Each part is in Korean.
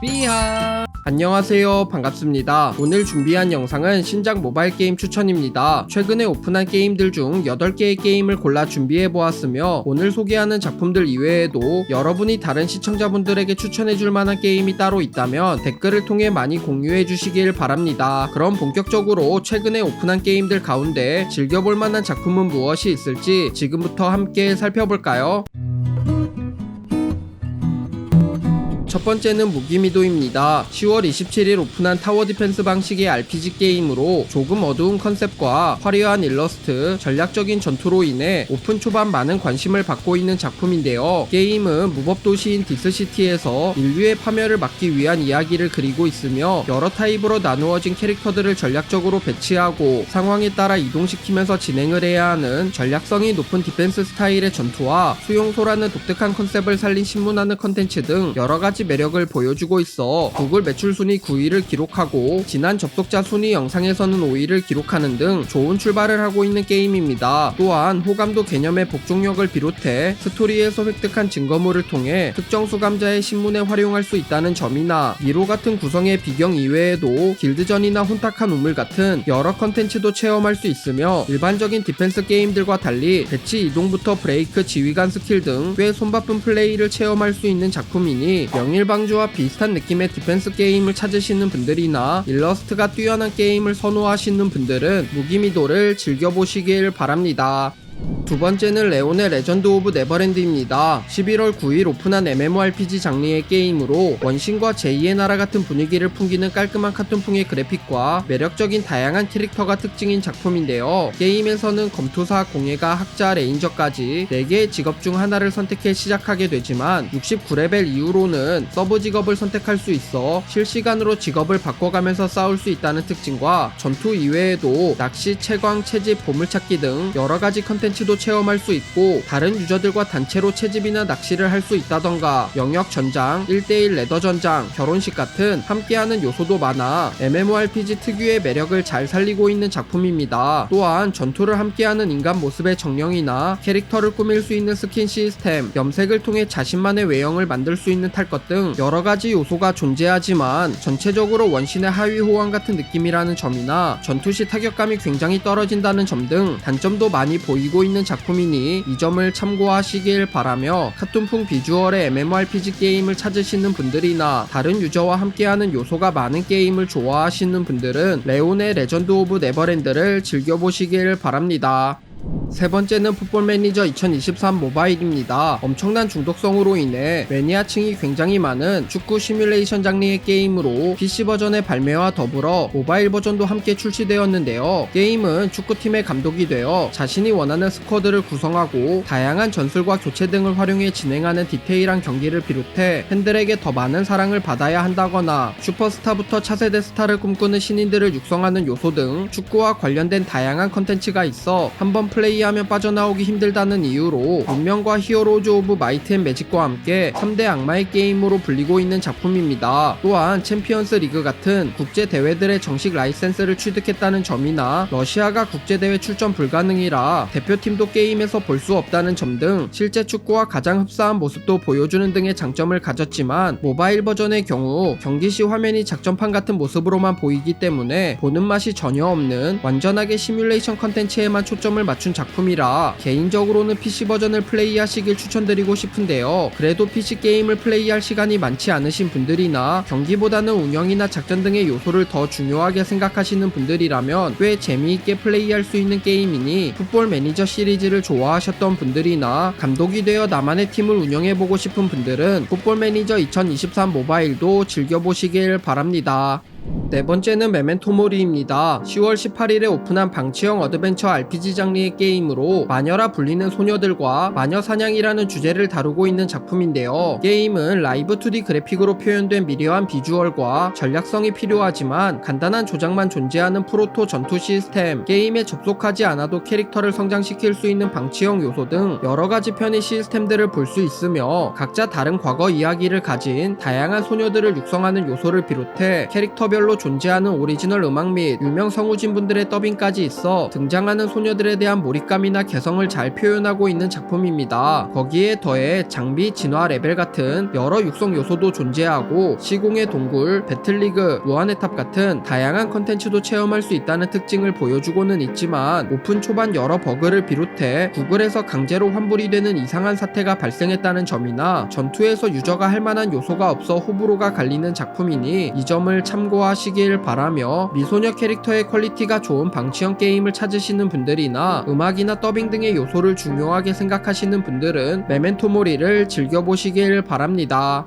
삐하 안녕하세요. 반갑습니다. 오늘 준비한 영상은 신작 모바일 게임 추천입니다. 최근에 오픈한 게임들 중 8개의 게임을 골라 준비해보았으며 오늘 소개하는 작품들 이외에도 여러분이 다른 시청자분들에게 추천해줄 만한 게임이 따로 있다면 댓글을 통해 많이 공유해 주시길 바랍니다. 그럼 본격적으로 최근에 오픈한 게임들 가운데 즐겨볼 만한 작품은 무엇이 있을지 지금부터 함께 살펴볼까요? 첫 번째는 무기미도입니다. 10월 27일 오픈한 타워 디펜스 방식의 RPG 게임으로 조금 어두운 컨셉과 화려한 일러스트, 전략적인 전투로 인해 오픈 초반 많은 관심을 받고 있는 작품인데요. 게임은 무법 도시인 디스시티에서 인류의 파멸을 막기 위한 이야기를 그리고 있으며 여러 타입으로 나누어진 캐릭터들을 전략적으로 배치하고 상황에 따라 이동시키면서 진행을 해야 하는 전략성이 높은 디펜스 스타일의 전투와 수용소라는 독특한 컨셉을 살린 신문하는 컨텐츠 등 여러 가지 매력을 보여주고 있어 구글 매출 순위 9위를 기록하고 지난 접속자 순위 영상에서는 5위를 기록하는 등 좋은 출발을 하고 있는 게임입니다. 또한 호감도 개념의 복종력을 비롯해 스토리에서 획득한 증거물을 통해 특정 수감자의 신문에 활용할 수 있다는 점이나 미로 같은 구성의 비경 이외에도 길드전이나 혼탁한 우물 같은 여러 컨텐츠도 체험할 수 있으며 일반적인 디펜스 게임들과 달리 배치 이동부터 브레이크 지휘관 스킬 등 꽤 손바쁜 플레이를 체험할 수 있는 작품이니 명 일방주와 비슷한 느낌의 디펜스 게임을 찾으시는 분들이나 일러스트가 뛰어난 게임을 선호하시는 분들은 무기미도를 즐겨보시길 바랍니다. 두 번째는 레온의 레전드 오브 네버랜드입니다. 11월 9일 오픈한 MMORPG 장르의 게임으로 원신과 제2의 나라 같은 분위기를 풍기는 깔끔한 카툰풍의 그래픽과 매력적인 다양한 캐릭터가 특징인 작품인데요. 게임에서는 검투사, 공예가, 학자, 레인저까지 4개의 직업 중 하나를 선택해 시작하게 되지만 69레벨 이후로는 서브 직업을 선택할 수 있어 실시간으로 직업을 바꿔가면서 싸울 수 있다는 특징과 전투 이외에도 낚시, 채광, 채집, 보물찾기 등 여러가지 컨텐츠도 체험할 수 있고 다른 유저들과 단체로 채집이나 낚시를 할 수 있다던가 영역 전장, 1대1 레더 전장, 결혼식 같은 함께하는 요소도 많아 MMORPG 특유의 매력을 잘 살리고 있는 작품입니다. 또한 전투를 함께하는 인간 모습의 정령이나 캐릭터를 꾸밀 수 있는 스킨 시스템, 염색을 통해 자신만의 외형을 만들 수 있는 탈것 등 여러 가지 요소가 존재하지만 전체적으로 원신의 하위 호환 같은 느낌이라는 점이나 전투 시 타격감이 굉장히 떨어진다는 점 등 단점도 많이 보이고 있는 작품이니 이 점을 참고하시길 바라며 카툰풍 비주얼의 MMORPG 게임을 찾으시는 분들이나 다른 유저와 함께하는 요소가 많은 게임을 좋아하시는 분들은 레온의 레전드 오브 네버랜드를 즐겨보시길 바랍니다. 세 번째는 풋볼 매니저 2023 모바일입니다. 엄청난 중독성으로 인해 매니아층이 굉장히 많은 축구 시뮬레이션 장르의 게임으로 PC 버전의 발매와 더불어 모바일 버전도 함께 출시되었는데요. 게임은 축구팀의 감독이 되어 자신이 원하는 스쿼드를 구성하고 다양한 전술과 교체 등을 활용해 진행하는 디테일한 경기를 비롯해 팬들에게 더 많은 사랑을 받아야 한다거나 슈퍼스타부터 차세대 스타를 꿈꾸는 신인들을 육성하는 요소 등 축구와 관련된 다양한 컨텐츠가 있어 한번 플레이 하면 빠져나오기 힘들다는 이유로 운명과 히어로즈 오브 마이트 앤 매직과 함께 3대 악마의 게임으로 불리고 있는 작품입니다. 또한 챔피언스 리그 같은 국제 대회들의 정식 라이센스를 취득했다는 점이나 러시아가 국제 대회 출전 불가능이라 대표팀도 게임에서 볼 수 없다는 점 등 실제 축구와 가장 흡사한 모습도 보여주는 등의 장점을 가졌지만 모바일 버전의 경우 경기 시 화면이 작전판 같은 모습으로만 보이기 때문에 보는 맛이 전혀 없는 완전하게 시뮬레이션 컨텐츠에만 초점을 맞춘 작품 이라 개인적으로는 PC 버전을 플레이하시길 추천드리고 싶은데요. 그래도 PC 게임을 플레이할 시간이 많지 않으신 분들이나 경기보다는 운영이나 작전 등의 요소를 더 중요하게 생각하시는 분들이라면 꽤 재미있게 플레이할 수 있는 게임이니 풋볼 매니저 시리즈를 좋아하셨던 분들이나 감독이 되어 나만의 팀을 운영해보고 싶은 분들은 풋볼 매니저 2023 모바일도 즐겨보시길 바랍니다. 네 번째는 메멘토 모리입니다. 10월 18일에 오픈한 방치형 어드벤처 RPG 장르의 게임으로 마녀라 불리는 소녀들과 마녀 사냥이라는 주제를 다루고 있는 작품인데요. 게임은 라이브 2D 그래픽으로 표현된 미려한 비주얼과 전략성이 필요하지만 간단한 조작만 존재하는 프로토 전투 시스템, 게임에 접속하지 않아도 캐릭터를 성장시킬 수 있는 방치형 요소 등 여러 가지 편의 시스템들을 볼 수 있으며 각자 다른 과거 이야기를 가진 다양한 소녀들을 육성하는 요소를 비롯해 캐릭터 캐릭터별로 존재하는 오리지널 음악 및 유명 성우진 분들의 더빙까지 있어 등장하는 소녀들에 대한 몰입감이나 개성을 잘 표현하고 있는 작품입니다. 거기에 더해 장비, 진화 레벨 같은 여러 육성 요소도 존재하고 시공의 동굴, 배틀리그, 무한의 탑 같은 다양한 컨텐츠도 체험할 수 있다는 특징을 보여주고는 있지만 오픈 초반 여러 버그를 비롯해 구글에서 강제로 환불이 되는 이상한 사태가 발생했다는 점이나 전투에서 유저가 할 만한 요소가 없어 호불호가 갈리는 작품이니 이 점을 참고 하시길 바라며 미소녀 캐릭터의 퀄리티가 좋은 방치형 게임을 찾으시는 분들이나 음악이나 더빙 등의 요소를 중요하게 생각하시는 분들은 메멘토 모리를 즐겨보시길 바랍니다.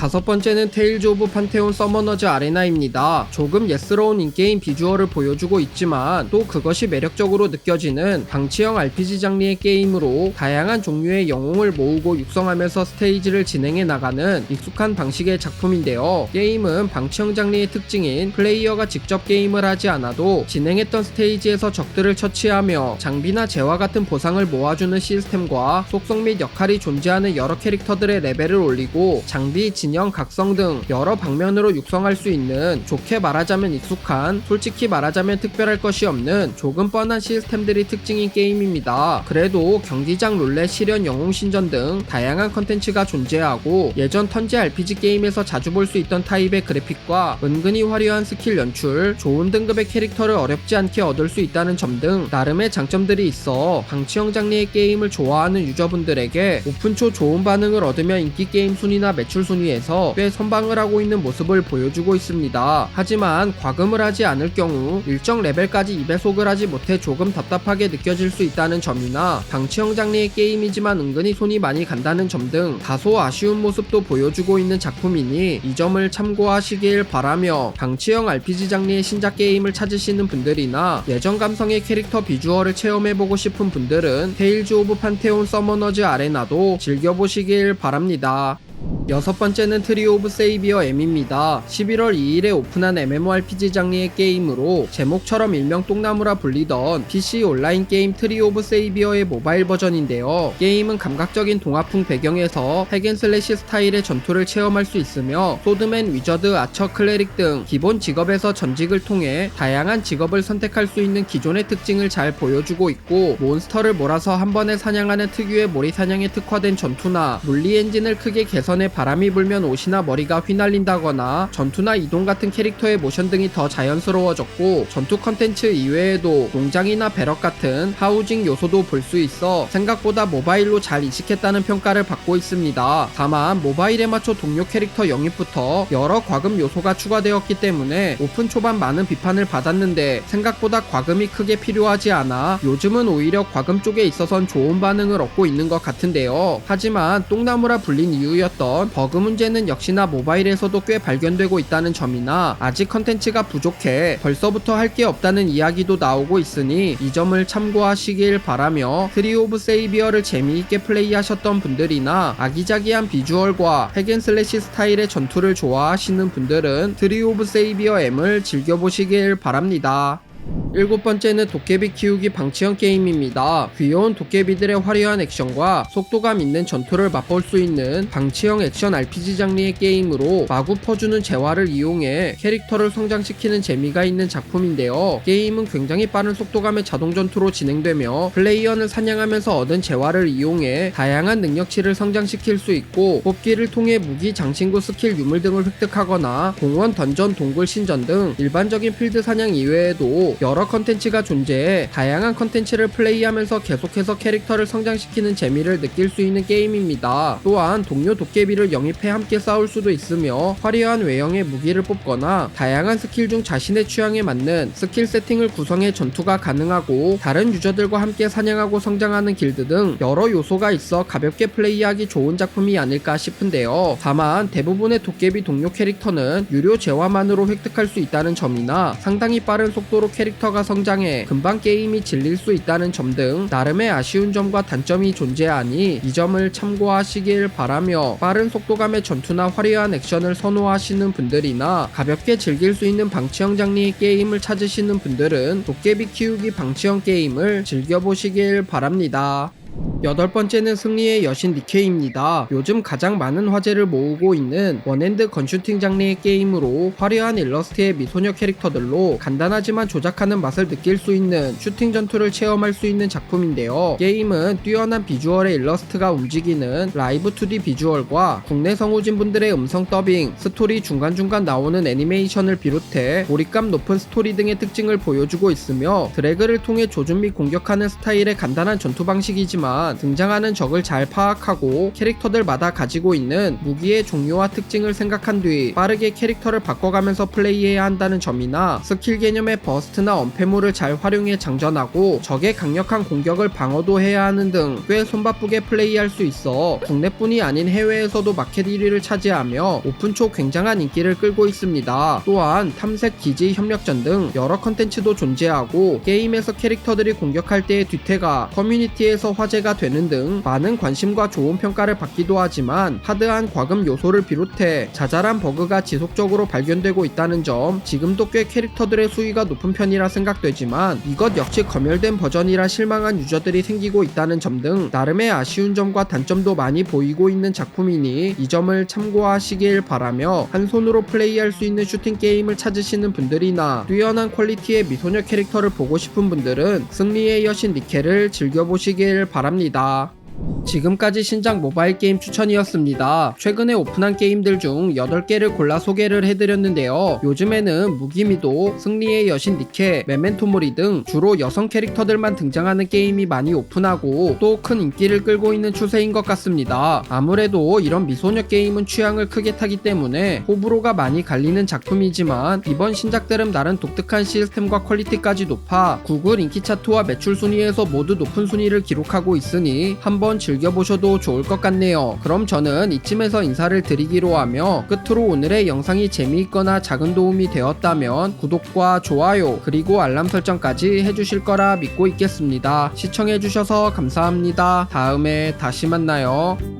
다섯 번째는 테일즈 오브 판테온 서머너즈 아레나입니다. 조금 예스러운 인게임 비주얼을 보여주고 있지만 또 그것이 매력적으로 느껴지는 방치형 RPG 장르의 게임으로 다양한 종류의 영웅을 모으고 육성하면서 스테이지를 진행해 나가는 익숙한 방식의 작품인데요. 게임은 방치형 장르의 특징인 플레이어가 직접 게임을 하지 않아도 진행했던 스테이지에서 적들을 처치하며 장비나 재화 같은 보상을 모아주는 시스템과 속성 및 역할이 존재하는 여러 캐릭터들의 레벨을 올리고 장비, 진영, 각성 등 여러 방면으로 육성할 수 있는 좋게 말하자면 익숙한 솔직히 말하자면 특별할 것이 없는 조금 뻔한 시스템들이 특징인 게임입니다. 그래도 경기장 룰렛 실현 영웅 신전 등 다양한 컨텐츠가 존재하고 예전 턴제 RPG 게임에서 자주 볼 수 있던 타입의 그래픽과 은근히 화려한 스킬 연출, 좋은 등급의 캐릭터를 어렵지 않게 얻을 수 있다는 점 등 나름의 장점들이 있어 방치형 장르의 게임을 좋아하는 유저분들에게 오픈 초 좋은 반응을 얻으며 인기 게임 순위나 매출 순위에서 꽤 선방을 하고 있는 모습을 보여주고 있습니다. 하지만 과금을 하지 않을 경우 일정 레벨까지 2배속을 하지 못해 조금 답답하게 느껴질 수 있다는 점이나 방치형 장르의 게임이지만 은근히 손이 많이 간다는 점 등 다소 아쉬운 모습도 보여주고 있는 작품이니 이 점을 참고하시길 바라며 방치형 RPG 장르의 신작 게임을 찾으시는 분들이나 예전 감성의 캐릭터 비주얼을 체험해보고 싶은 분들은 테일즈 오브 판테온 서머너즈 아레나도 즐겨보시길 바랍니다. 여섯 번째는 트리 오브 세이비어 M입니다. 11월 2일에 오픈한 MMORPG 장르의 게임으로 제목처럼 일명 똥나무라 불리던 PC 온라인 게임 트리 오브 세이비어의 모바일 버전인데요. 게임은 감각적인 동화풍 배경에서 핵앤슬래시 스타일의 전투를 체험할 수 있으며 소드맨, 위저드, 아처, 클레릭 등 기본 직업에서 전직을 통해 다양한 직업을 선택할 수 있는 기존의 특징을 잘 보여주고 있고 몬스터를 몰아서 한 번에 사냥하는 특유의 모리 사냥에 특화된 전투나 물리 엔진을 크게 개선해 바람이 불면 옷이나 머리가 휘날린다거나 전투나 이동 같은 캐릭터의 모션 등이 더 자연스러워졌고 전투 컨텐츠 이외에도 농장이나 배럭 같은 하우징 요소도 볼 수 있어 생각보다 모바일로 잘 이식했다는 평가를 받고 있습니다. 다만 모바일에 맞춰 동료 캐릭터 영입부터 여러 과금 요소가 추가되었기 때문에 오픈 초반 많은 비판을 받았는데 생각보다 과금이 크게 필요하지 않아 요즘은 오히려 과금 쪽에 있어선 좋은 반응을 얻고 있는 것 같은데요. 하지만 똥나무라 불린 이유였던 버그 문제는 역시나 모바일에서도 꽤 발견되고 있다는 점이나 아직 컨텐츠가 부족해 벌써부터 할 게 없다는 이야기도 나오고 있으니 이 점을 참고하시길 바라며 트리 오브 세이비어를 재미있게 플레이하셨던 분들이나 아기자기한 비주얼과 핵앤슬래시 스타일의 전투를 좋아하시는 분들은 트리 오브 세이비어 M을 즐겨보시길 바랍니다. 일곱 번째는 도깨비 키우기 방치형 게임입니다. 귀여운 도깨비들의 화려한 액션과 속도감 있는 전투를 맛볼 수 있는 방치형 액션 RPG 장르의 게임으로 마구 퍼주는 재화를 이용해 캐릭터를 성장시키는 재미가 있는 작품인데요. 게임은 굉장히 빠른 속도감의 자동 전투로 진행되며 플레이어는 사냥하면서 얻은 재화를 이용해 다양한 능력치를 성장시킬 수 있고 뽑기를 통해 무기, 장신구, 스킬, 유물 등을 획득하거나 공원, 던전, 동굴, 신전 등 일반적인 필드 사냥 이외에도 여러 컨텐츠가 존재해 다양한 컨텐츠를 플레이하면서 계속해서 캐릭터를 성장시키는 재미를 느낄 수 있는 게임입니다. 또한 동료 도깨비를 영입해 함께 싸울 수도 있으며 화려한 외형의 무기를 뽑거나 다양한 스킬 중 자신의 취향에 맞는 스킬 세팅을 구성해 전투가 가능하고 다른 유저들과 함께 사냥하고 성장하는 길드 등 여러 요소가 있어 가볍게 플레이하기 좋은 작품이 아닐까 싶은데요. 다만 대부분의 도깨비 동료 캐릭터는 유료 재화만으로 획득할 수 있다는 점이나 상당히 빠른 속도로 캐릭터가 성장해 금방 게임이 질릴 수 있다는 점 등 나름의 아쉬운 점과 단점이 존재하니 이 점을 참고하시길 바라며 빠른 속도감의 전투나 화려한 액션을 선호하시는 분들이나 가볍게 즐길 수 있는 방치형 장르의 게임을 찾으시는 분들은 도깨비 키우기 방치형 게임을 즐겨보시길 바랍니다. 여덟 번째는 승리의 여신 니케이입니다. 요즘 가장 많은 화제를 모으고 있는 원핸드 건슈팅 장르의 게임으로 화려한 일러스트의 미소녀 캐릭터들로 간단하지만 조작하는 맛을 느낄 수 있는 슈팅 전투를 체험할 수 있는 작품인데요. 게임은 뛰어난 비주얼의 일러스트가 움직이는 라이브 2D 비주얼과 국내 성우진 분들의 음성 더빙, 스토리 중간중간 나오는 애니메이션을 비롯해 몰입감 높은 스토리 등의 특징을 보여주고 있으며 드래그를 통해 조준 및 공격하는 스타일의 간단한 전투 방식이지만 등장하는 적을 잘 파악하고 캐릭터들마다 가지고 있는 무기의 종류와 특징을 생각한 뒤 빠르게 캐릭터를 바꿔가면서 플레이해야 한다는 점이나 스킬 개념의 버스트나 언패물을 잘 활용해 장전하고 적의 강력한 공격을 방어도 해야 하는 등 꽤 손바쁘게 플레이할 수 있어 국내뿐이 아닌 해외에서도 마켓 1위를 차지하며 오픈 초 굉장한 인기를 끌고 있습니다. 또한 탐색 기지 협력전 등 여러 컨텐츠도 존재하고 게임에서 캐릭터들이 공격할 때의 뒤태가 커뮤니티에서 화제 가 되는 등 많은 관심과 좋은 평가를 받기도 하지만 하드한 과금 요소를 비롯해 자잘한 버그가 지속적으로 발견되고 있다는 점 지금도 꽤 캐릭터들의 수위가 높은 편이라 생각되지만 이것 역시 검열된 버전이라 실망한 유저들이 생기고 있다는 점 등 나름의 아쉬운 점과 단점도 많이 보이고 있는 작품이니 이 점을 참고하시길 바라며 한 손으로 플레이할 수 있는 슈팅 게임을 찾으시는 분들이나 뛰어난 퀄리티의 미소녀 캐릭터를 보고 싶은 분들은 승리의 여신 니케를 즐겨보시길 바랍니다. 바랍니다. 지금까지 신작 모바일 게임 추천이었습니다. 최근에 오픈한 게임들 중 8개를 골라 소개를 해드렸는데요. 요즘에는 무기미도, 승리의 여신 니케, 메멘토모리 등 주로 여성 캐릭터들만 등장하는 게임이 많이 오픈하고 또 큰 인기를 끌고 있는 추세인 것 같습니다. 아무래도 이런 미소녀 게임은 취향을 크게 타기 때문에 호불호가 많이 갈리는 작품이지만 이번 신작들은 나름 독특한 시스템과 퀄리티까지 높아 구글 인기 차트와 매출 순위에서 모두 높은 순위를 기록하고 있으니 한번 즐겨보셔도 좋을 것 같네요. 그럼 저는 이쯤에서 인사를 드리기로 하며 끝으로 오늘의 영상이 재미있거나 작은 도움이 되었다면 구독과 좋아요 그리고 알람 설정까지 해주실 거라 믿고 있겠습니다. 시청해주셔서 감사합니다. 다음에 다시 만나요.